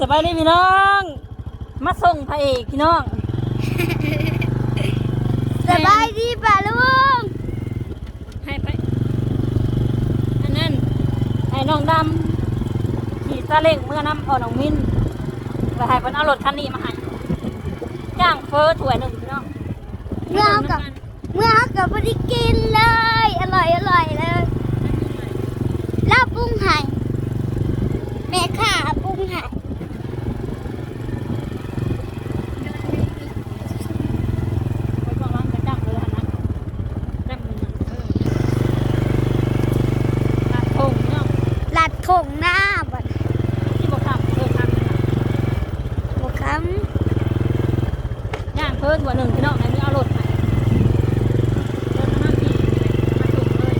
สบายดีพี่น้อง มาส่งพระเอกพี่น้องสบายดีป่ะลุงให้ไปอันนั้นให้น้องดำขี่ซาเล้งเมื่อน้ำอ่อนน้องมินแล้วให้เพิ่นเอารถคันนี้มาให้จ้างเฟอร์ถ้วยหนึ่งพี่น้องเมื่อเขากับเมื่อเขากับไม่ได้กินเลย อร่อยอร่อยเลยลาบปรุงไห่ แม่ข้าปรุงไห่ไปบอกว่าจะจ้างเลยอันนั้นจ้างเลยนะเออลาดโป่งพี่น้องลัดถงหน้าบัดที่บอกทำเออทำนะบุคย่างเพิ่นกว่าหนึ่งพี่น้องอันนี้เอารถมาเดินมาพี่มาถูกเลย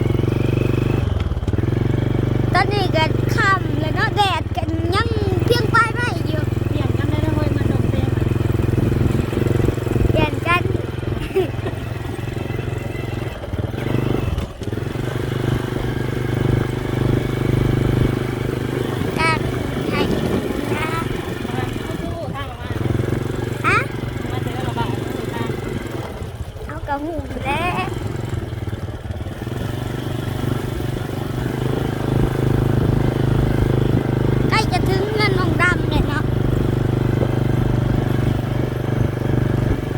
ำตอนนี้ก็ค่ำแล้วเนาะแดดกันยังเพียงปลายไม่อยู่ เปลี่ยนกันได้นะเฮ้ยมาดมเต้มา เปลี่ยนกัน จากไห่นะ สู้ๆทางออกมา ฮะ มาเจอระบาดสู้ๆทาง เอา กระหูแล้วใกล้จะถึงเงินน้องดำเลยเนาะ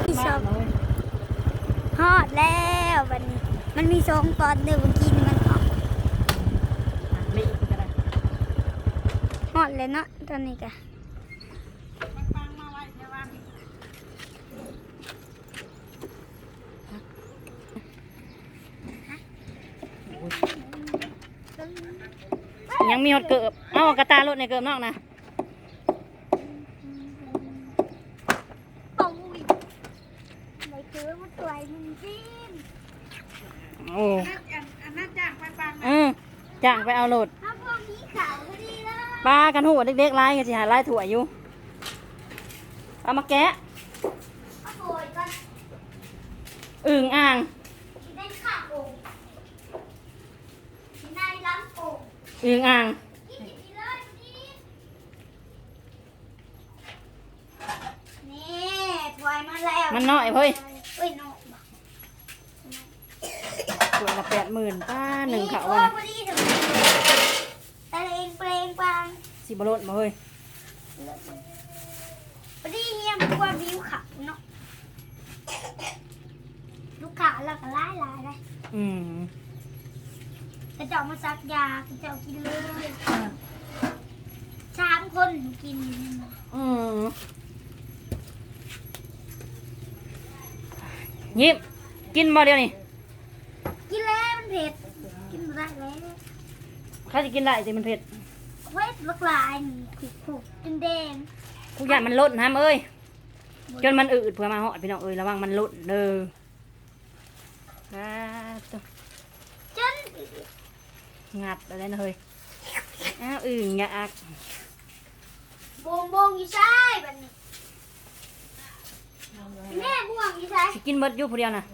ที่ชบ้าอนบเลยฮอดแล้ววันนี้ มันมีสองตอนเดิมเมื่อกี้นี่มันออกไม่อีกก็ได้ฮอดเลยเนาะตอนนี้กะ ฟังมาไว้แค่ว่า ยังมีหดเกิบเอากระตารถในเกิบนอกนะโอ้ยไม่คือมันตัวมันจิ้มโอ้อันนั้นจ้างไปปังอืมจ้างไปเอารถถ้าพวกนี้ขาวก็ดีเลยปลากันหัวเด็กๆไล่กันสิหาไล่ถั่วอยู่เอามาแกะเอาโอยก่อนอึ่งอ่าง กินได้ข้าวโอ่งกินได้ล้างโอ่งอึ่งอ่างกินดีเลยดีนี่ถวยมาแล้วมันน้อยเฮ้ยเอ้ยน้อยบ่ตัวละแปดหมื่นป้าหนึ่งเขาโอ้วันพอดีถึงแต่เองเปลงปังสิบรถมาเฮ้ยพอดีเฮียมันกว่าวิวขับเนาะลูกค้าเราก็ไล่ไล่เลยอืมก ระเจ้ามาซักยากระเจ้ากินเลยสามคนกินอยู่นี่นะอืมยิ้มกินบ่เดียวนี่กินแล้วมันเผ็ด กินไม่ได้แล้วข้าจะกินได้สิมันเผ็ดเว้ยลูกลายนี่ขุกขุกจนแดงทุกอย่างมันลดนะเอ้ยจนมันอืดเพื่อมาเหาะพี่น้องเอ้ยระวังมันลดเด้ออ่าตัวจน งัดอะไรนะเฮ้ยอ้าวอึ่งอยากบงบงอยู่ใช่บัดนี้แม่บ่วงอยู่ใช่สิกินเบิดอยู่ผู้เดียวนะ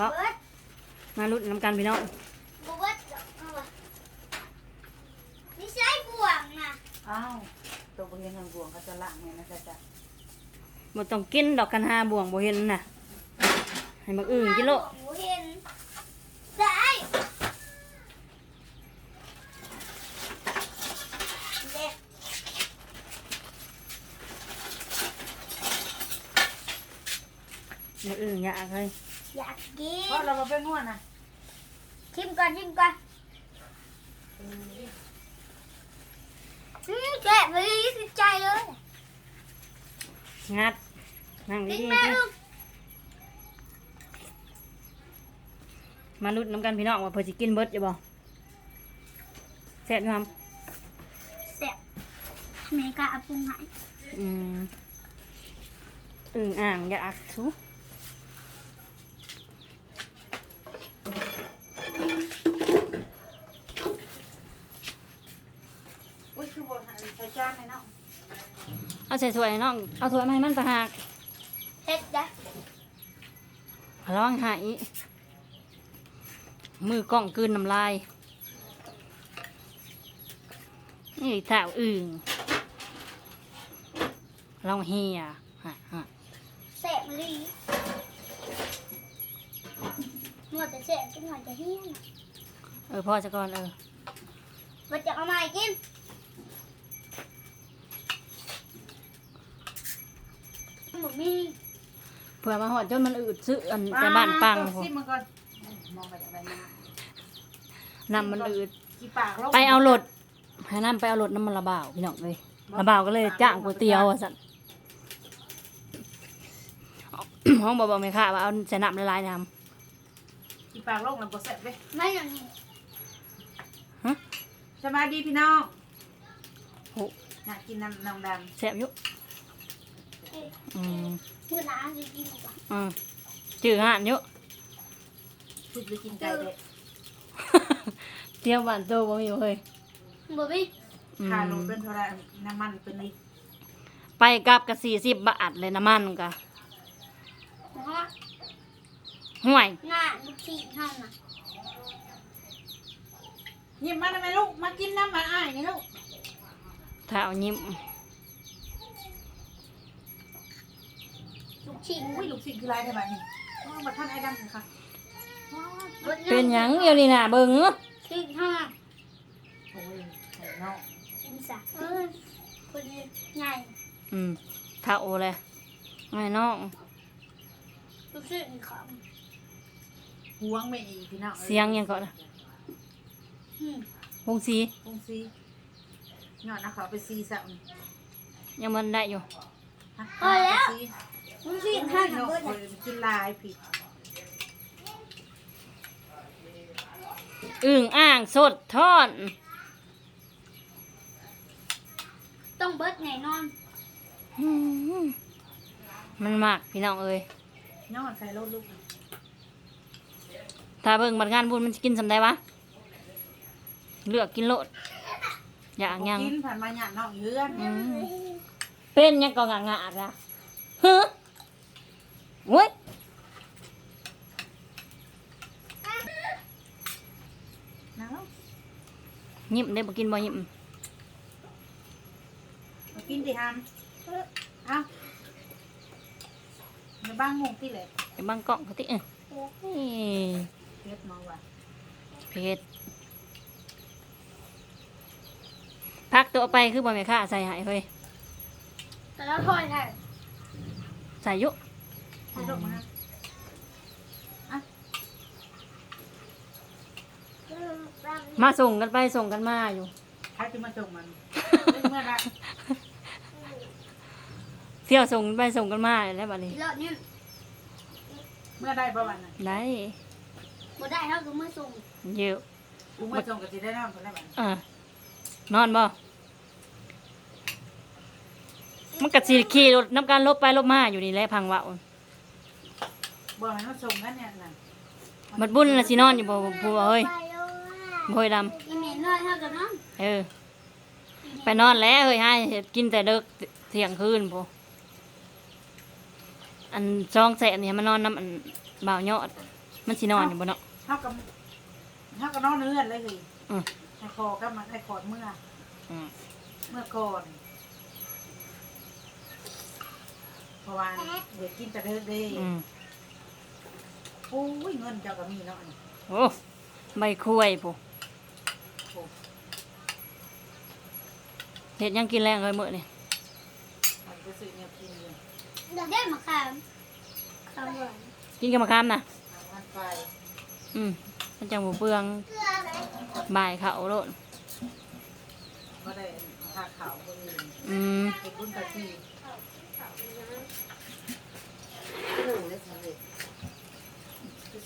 บอกเบิดมาลุ้นน้ำกันพี่น้องบ่เบิดดอกเอาวะนี่ใช่บ่วงน่ะอ้าวตัวบริเวณทางบวงเขาจะล่างเนี่ยนะจ๊ะจ๊ะบ่ต้องกินดอกกันหาบ่วงบ่เห็นน่ะให้มันอื่นกิโลหมูเห็นได้เด็ก มันอื่นอยากเลยอยากกิเพราะเรามาเป็นนวดนะชิมก่อนชิมก่อนอืมแกะไปสิใจเลยงัดนั่งกินดีแม่ลูกๆมาลุ้นน้ำกันพี่น้องว่าเพิ่นสิกินเบิดอยู่บ่แซ่บอยู่ครับเสียบแม่กะเอาปรุงให้อืมอึ่งอ่างอยากสุ อุ้ยคือบนใส่จานเลยเนาะ เอา ใส่ถ้วยให้น้อง เอาถ้วยมาให้มันต่างหากเฮ็ดจ้ะระวังหายมือกล้องกลืนน้ำลาย นี่สาวอึ่งลองเฮียฮะฮะแสบลีหมดแต่แสบจังหวะจะเฮี้ยนเออพ่อจะก่อนเออมันจะเอามากิน หมูมีเผื่อมาหอดจนมันอืดซื้ออันแต่บ้านปังพพอซิมมันก่อนมองไปจากใบหน้านำมันอืดกี่ปากลงไปเอารถให้น้ำไปเอารถน้ำมันระบ่าวพี่น้องเลยระบ่าวก็เลยจ้างก๋วยเตี๋ยวอะสันห้องบอกบอกไม่ค่ะว่าเอาใส่น้ำละลายน้กี่ปากลงแล้วบ่แซ่บเด้ไม่อย่างนี้ำฮะสบายดีพี่น้องโอ้อยากกินน้ำน้ำดแซ่บอยุ อืมมือหนาจะกินก่อนอืมจืดห่านอยุำพูดไปกินไก่เด็ดเที่ยวบ้านโตบ่มีบ่เฮ้ยหมูมีอืมค่าลงเป็นเท่าไหรน้ำมันเป็นลิตรไปกลับกับสี่สิบบาทเลยน้ำมันกะนะฮะห่วย หน้าลูกชิ้นห้ามนะหยิบมาทำไมลูก มากินน้ำมันอ้ายนี่ลูกถ้าเอายิ้ม ลูก ชิ้นอุ้ยลูกศิษย์คือไรได้บ้านี่อ๋อมาท่านไอ้ดำเลยค่ะเป็นหยังเดี๋ยวนี้น่ะเบิ่งชิ้นห้ามโอ้ยไข่นอกกินสักเออคนใหญ่อืมถ้าโอเลยไอ้น้องลูกชิ้นของหวงไม่อีพี่น้องอ้เสียงยังก่อนนะอืม วงสีคงซีหยอดนะเขาไปซีสักยังมันได้อยู่ลูกชิ้นห้ามนนะกเบิดคนกินลายผิดอึ่งอ่างสดทอดต้องเบิดแน่นอนอืมมันมากพี่น้องเอ้ยยอดใส่รถลูกถ้าเบิ่งบัดงานบุญมันสิกินสำได้วะเลือกกินโลดอย่างยังกินผ่านมาหยาดนอกเยือนอืมเป็นยังก็งางาดอะฮึ โว้ยนะลูกยิ้มได้บ่กินบ่ยิ้มมากินดิฮัมเอาในบ้านงงที่เลยไอ้บางกล้องเขาติเอ้ยนี่เพชรมองว่าเพชรพักตัวไปคือบ่แม่ค่าใส่ใหายเฮ้ยแต่แล้วถอยไทยใส่อยุ ถ่ายรูปมาฮะมาส่งกันไปส่งกันมาอยู่ ใครจะมาจงมันเมื่อไรเที่ยวส่งกันไปส่งกันมาแล้วบัดนี้รอบนี้เมื่อได้ประวันน่ะได้บ่ได้เท่ากับเมื่อส่งเยอะกูมาจงกับจีได้นอนคนได้บ้างอะนอนบ่มันก็สิขี่รถน้ำการลบไปลบมาอยู่นี่แหละพังเว่า บอกให้เขาส่งกันเนี่ยน่ะบัดบุญน่ะสินอนอยู่บ่ผู้ว่าเฮ้ยบ่เฮ้ยดำอีเมลน้อยเท่ากับน้องเออ ไปนอนแล้วเฮ้ยให้เฮ็ดกินแต่เด็กเที่ยงคืนพูอันจองแสนเนี่ยมันนอนน้ำอันบ่าวยอด มันสินอนอยู่บ่เนาะ เท่ากับเท่ากับน้องเนื้อเลยสิอืม ไอ้คอก็มาไอ้คอดเมื่อ อืมเมื่อก่อนเพราะว่าเด็กกินแต่เด็กเด้อืม โอ้ยเงินเจ้าก็มีเนาะนี่โอ้ใบคุยพูโอ้เฮ็ดหยังกินแรงเลยมื้อนี่มันก็ซื้อเนี่ยกินเลยเดี๋ยวได้มาขามขามหวานกินกับมะขามน่ะเอามันไปอืมมันจังบ่เปลืองบ่ายเขาโลดก็ได้ผ้าขาวคนอื่นอืม ไปบุญกะที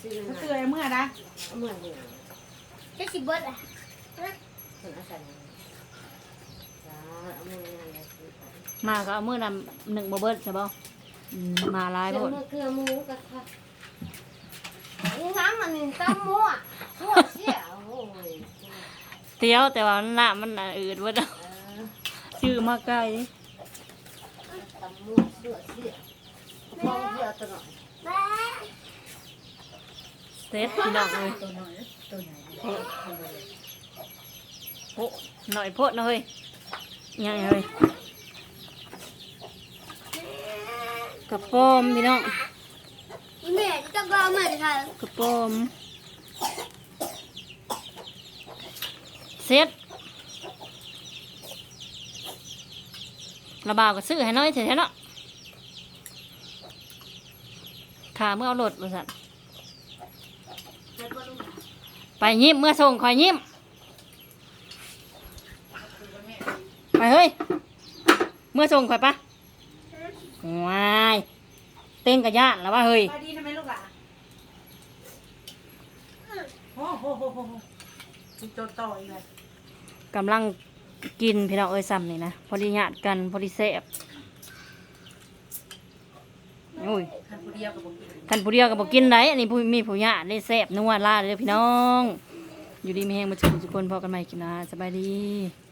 ซื้อ ก็ มา ซื้อไอ้เมื่อนะเอาเมื่อเนี่ยจะสิเบิดอะคนอาศัยจ้าเอาเมื่อเนี่ยเลยซื้อไปมาก็เอามื้อนั้นหนึ่งบ่เบิดใช่บ่อืมมาหลายเกลืโพอดเมื่อเกลือหมูกระทะนี่น้ำมันตั้มมั่วมั่วเสียโอ้ยเตี้ยวแต่ว่าน้ำมันน่ะอืดเบิดเออชื่อมาไกลตั้มมั่วเสือเสียมองเสือตัวหน่อยแม่เซ็ตพี่น้องเลยตัวน้อยตัวใหญ่โอ้โหหน่อยโพดหน่อยเยังเลยกระป้อมพี่น้องแม่จะบ้าเหมือนกันกระป้อมเซ็ตระบาวก็ซื้อให้น้อยเถอะเนาะขาเมื่อเอารถบริษัท ไปยิ้มเมื่อส่งคอยยิ้ม ไปเฮ้ย เมื่อส่งคอยปะว้ายเต้นกระยานแล้วว่าเฮ้ยไปดีทำไมลูกอะโอ้โหโหโหโหจิตโตโตอีกเลยกำลังกินพี่น้องเอ้ยซ้ำนี่นะ พอดีญาติกัน พอดีแซ่บโอ้ยคันผู้เดียวกับผมกิน ท่านผู้เดียวก็บอกกินได้อันนี้ผู้มีผู้ญาได้แซ่บนัวลาดเลยพี่น้อง อยู่ดีมีแห้งมาจุกทุกคนพอกันใหม่กินนะสบายดี